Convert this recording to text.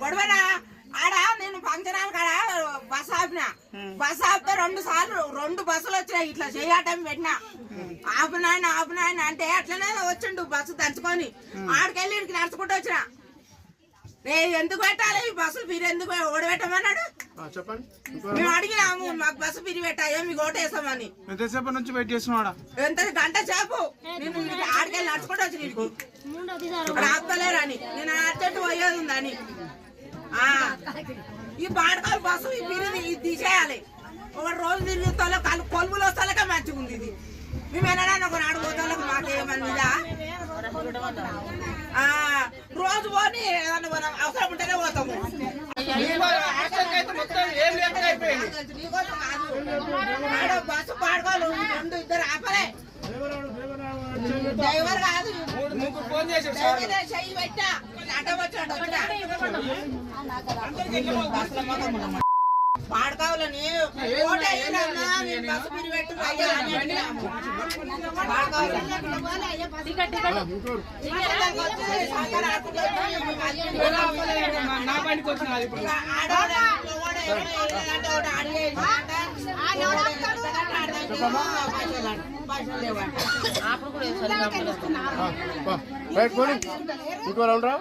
గొడవనా? ఆడ నేను function hall కాడ బస్ ఆపిన. బస్ ఆపితే రెండు సార్లు రెండు బస్సులు వచ్చినాయి. ఇట్లా చేయటం పెట్టినా. ఆపునాయన ఆపునాయన అంటే అట్లనే వచ్చిండు బస్సు దంచుకొని. ఆడికెళ్ళి ఇక్కడికి నడుచుకుంటూ వచ్చిన. రే ఎందుకు పెట్టాలి? ఈ బస్సు మీరు ఎందుకు ఓడబెట్టమన్నాడు? ఆ, చెప్పండి. మేము అడిగినాము మాకు బస్సు పిరి పెట్టాయో మీకు ఓటేస్తామని. ఎంతసేపు నుంచి వెయిట్ చేస్తున్నాడా ఎంత? గంట సేపు. నేను ఆడికెళ్ళి నడుచుకుంటూ వచ్చి నీకు ఇక్కడ ఆపుతలేరని నేను అర్జెంట్ పోయేది ఉందని. ఈ బాడకాలు బస్సు ఈ పిరిది ఇది తీసేయాలి. ఒక రోజు తిరిగి తోలే కలు కొలుపులు వస్తాలకే మంచిగా ఉంది ఇది. మేము ఎన్నడన్నా ఒక నాడు పోతాలకు మాకేమన్నదా రోజు పోని ఏదన్నా అవసరం ఉంటేనే పోతాము. బస్సు పాడుకోవాలి రెండు ఇద్దరు ఆపలే. డ్రైవర్ కాదు. ముగ్గురు ఫోన్ చెయ్యి పెట్టా. అడ్డం వచ్చాడు. పాడకావాలని నా బండికి వచ్చిన ఇప్పుడు ఇక ఇంకో రౌండ్ రా